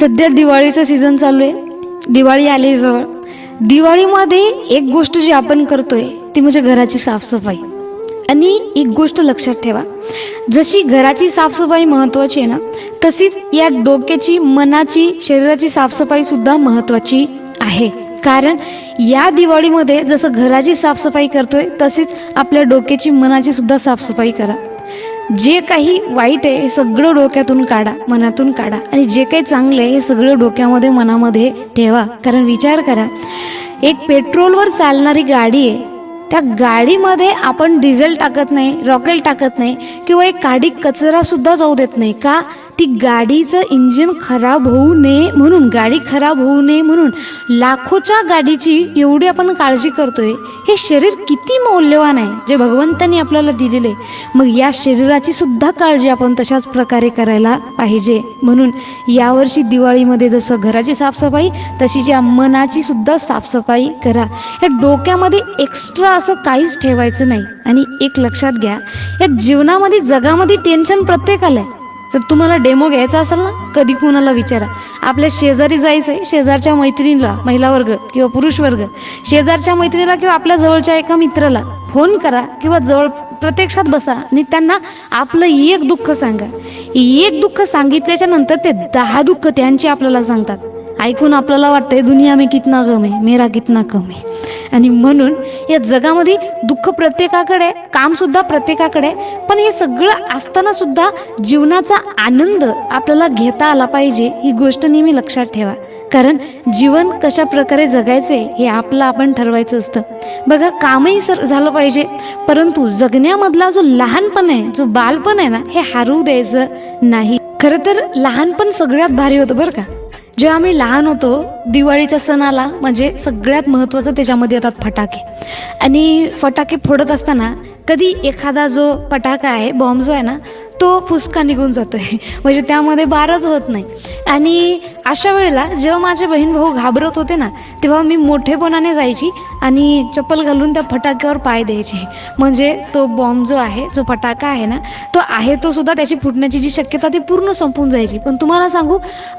सध्या दिवाळीचं सीझन चालू आहे. दिवाळी आली जवळ. दिवाळीमध्ये एक गोष्ट जी आपण करतोय ती म्हणजे घराची साफसफाई. आणि एक गोष्ट लक्षात ठेवा जशी घराची साफसफाई महत्त्वाची आहे ना तशीच या डोक्याची मनाची शरीराची साफसफाई सुद्धा महत्त्वाची आहे. कारण या दिवाळीमध्ये जसं घराची साफसफाई करतोय तशीच आपल्या डोक्याची मनाची सुद्धा साफसफाई करा. जे काही वाईट आहे हे सगळं डोक्यातून काढा मनातून काढा. आणि जे काही चांगलं आहे हे सगळं डोक्यामध्ये मनामध्ये ठेवा. कारण विचार करा एक पेट्रोलवर चालणारी गाडी आहे त्या गाडीमध्ये आपण डिझेल टाकत नाही रॉकेल टाकत नाही किंवा एक गाडी कचरासुद्धा जाऊ देत नाही का? ती गाडीचं इंजिन खराब होऊ नये म्हणून गाडी खराब होऊ नये म्हणून लाखोच्या गाडीची एवढी आपण काळजी करतोय. हे शरीर किती मौल्यवान आहे जे भगवंतानी आपल्याला दिलेले. मग या शरीराची सुद्धा काळजी आपण तशाच प्रकारे करायला पाहिजे. म्हणून यावर्षी दिवाळीमध्ये जसं घराची साफसफाई तशीच या मनाची सुद्धा साफसफाई करा. या डोक्यामध्ये एक्स्ट्रा असं काहीच ठेवायचं नाही. आणि एक लक्षात घ्या या जीवनामध्ये जगामध्ये टेन्शन प्रत्येकाला आहे. जर तुम्हाला डेमो घ्यायचा असेल ना कधी कुणाला विचारा. आपल्या शेजारी जायचं आहे शेजारच्या मैत्रिणीला महिला वर्ग किंवा पुरुष वर्ग. शेजारच्या मैत्रिणीला किंवा आपल्या जवळच्या एका मित्राला फोन करा किंवा जवळ प्रत्यक्षात बसा आणि त्यांना आपलं एक दुःख सांगा. एक दुःख सांगितल्याच्या नंतर ते दहा दुःख त्यांची आपल्याला सांगतात. ऐकून आपल्याला वाटतंय दुनिया मी कितना कम आहे मेरा कितना कम आहे आणि म्हणून या जगामध्ये दुःख प्रत्येकाकडे कामसुद्धा प्रत्येकाकडे पण हे सगळं असताना सुद्धा जीवनाचा आनंद आपल्याला घेता आला पाहिजे ही गोष्ट नेहमी लक्षात ठेवा. कारण जीवन कशा प्रकारे जगायचे हे आपलं आपण ठरवायचं असतं. बघा कामही सर झालं पाहिजे परंतु जगण्यामधला जो लहानपण आहे जो बालपण आहे ना हे हारू द्यायचं नाही. खरं तर लहानपण सगळ्यात भारी होतं बरं का. जेव्हा आम्ही लहान होतो दिवाळीच्या सणाला म्हणजे सगळ्यात महत्त्वाचं त्याच्यामध्ये येतात फटाके. आणि फटाके फोडत असताना कधी एखादा जो फटाका आहे बॉम्ब जो आहे ना तो फुसका निघून जातोय. म्हणजे त्यामध्ये बारच होत नाही. आणि अशा वेळेला जेव्हा माझे बहीण भाऊ घाबरत होते ना तेव्हा मी मोठेपणाने जायची आणि चप्पल घालून त्या फटाक्यावर पाय द्यायची. म्हणजे तो बॉम्ब जो आहे जो फटाका आहे ना तो आहे तो सुद्धा त्याची फुटण्याची जी शक्यता ती पूर्ण संपून जायची. पण तुम्हाला सांगू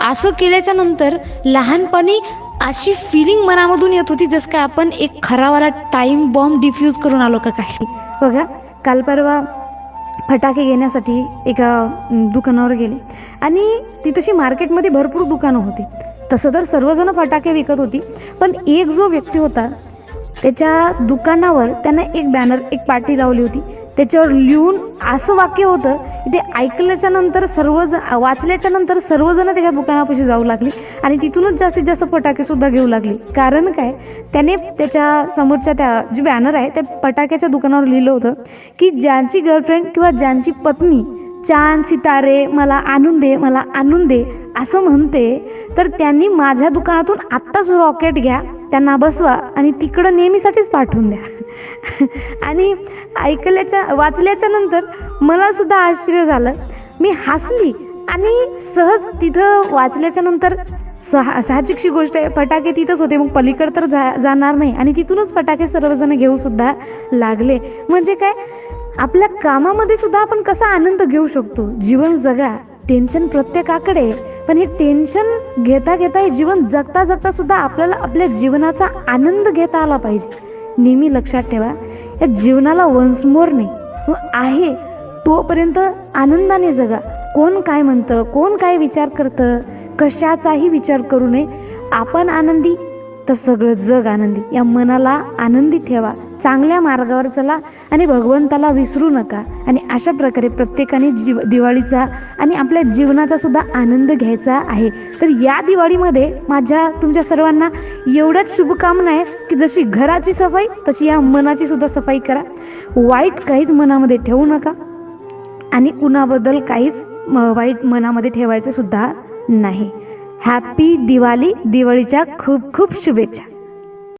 असं केल्याच्यानंतर लहानपणी अशी फिलिंग मनामधून येत होती जसं काय आपण एक खरावाला टाईम बॉम्ब डिफ्यूज करून आलो का काही. बघा काल परवा फटाके घेण्यासाठी एका दुकानावर गेले. आणि ती तशी मार्केटमध्ये भरपूर दुकानं होती. तसं तर सर्वजण फटाके विकत होती. पण एक जो व्यक्ती होता त्याच्या दुकानावर त्यानं एक बॅनर एक पाटी लावली होती. त्याच्यावर लिहून असं वाक्य होतं की ते ऐकल्याच्या नंतर सर्वजण वाचल्याच्या नंतर सर्वजण त्याच्या दुकानापाशी जाऊ लागली आणि तिथूनच जास्तीत जास्त फटाकेसुद्धा घेऊ लागली. कारण काय? त्याने त्याच्या समोरच्या त्या जे बॅनर आहे त्या फटाक्याच्या दुकानावर लिहिलं होतं की ज्यांची गर्लफ्रेंड किंवा ज्यांची पत्नी चांद सितारे मला आणून दे मला आणून दे असं म्हणते तर त्यांनी माझ्या दुकानातून आत्ताच रॉकेट घ्या त्यांना बसवा आणि तिकडं नेहमीसाठीच पाठवून द्या. आणि ऐकल्याच्या वाचल्याच्या नंतर मलासुद्धा आश्चर्य झालं. मी हसली आणि सहज तिथं वाचल्याच्या नंतर सहा साहजिकशी गोष्ट आहे फटाके तिथंच होते. मग पलीकडे तर जा जाणार नाही. आणि तिथूनच फटाके सर्वजण घेऊसुद्धा लागले. म्हणजे काय? आपल्या कामामध्ये सुद्धा आपण कसा आनंद घेऊ शकतो? जीवन जगा टेन्शन प्रत्येकाकडे पण हे टेन्शन घेता घेता हे जीवन जगता जगता सुद्धा आपल्याला आपल्या जीवनाचा आनंद घेता आला पाहिजे. नेहमी लक्षात ठेवा या जीवनाला वन्स मोर नाही आहे. तोपर्यंत आनंदाने जगा. कोण काय म्हणतं कोण काय विचार करतं कशाचाही विचार करू नये. आपण आनंदी तर सगळं जग आनंदी. या मनाला आनंदी ठेवा. चांगल्या मार्गावर चला आणि भगवंताला विसरू नका. आणि अशा प्रकारे प्रत्येकाने जीव दिवाळीचा आणि आपल्या जीवनाचा सुद्धा आनंद घ्यायचा आहे. तर या दिवाळीमध्ये माझ्या तुमच्या सर्वांना एवढ्याच शुभकामना आहे की जशी घराची सफाई तशी या मनाची सुद्धा सफाई करा. वाईट काहीच मनामध्ये ठेवू नका. आणि कुणाबद्दल काहीच वाईट मनामध्ये ठेवायचं सुद्धा नाही. हॅपी दिवाळी दिवाळीच्या खूप खूप शुभेच्छा.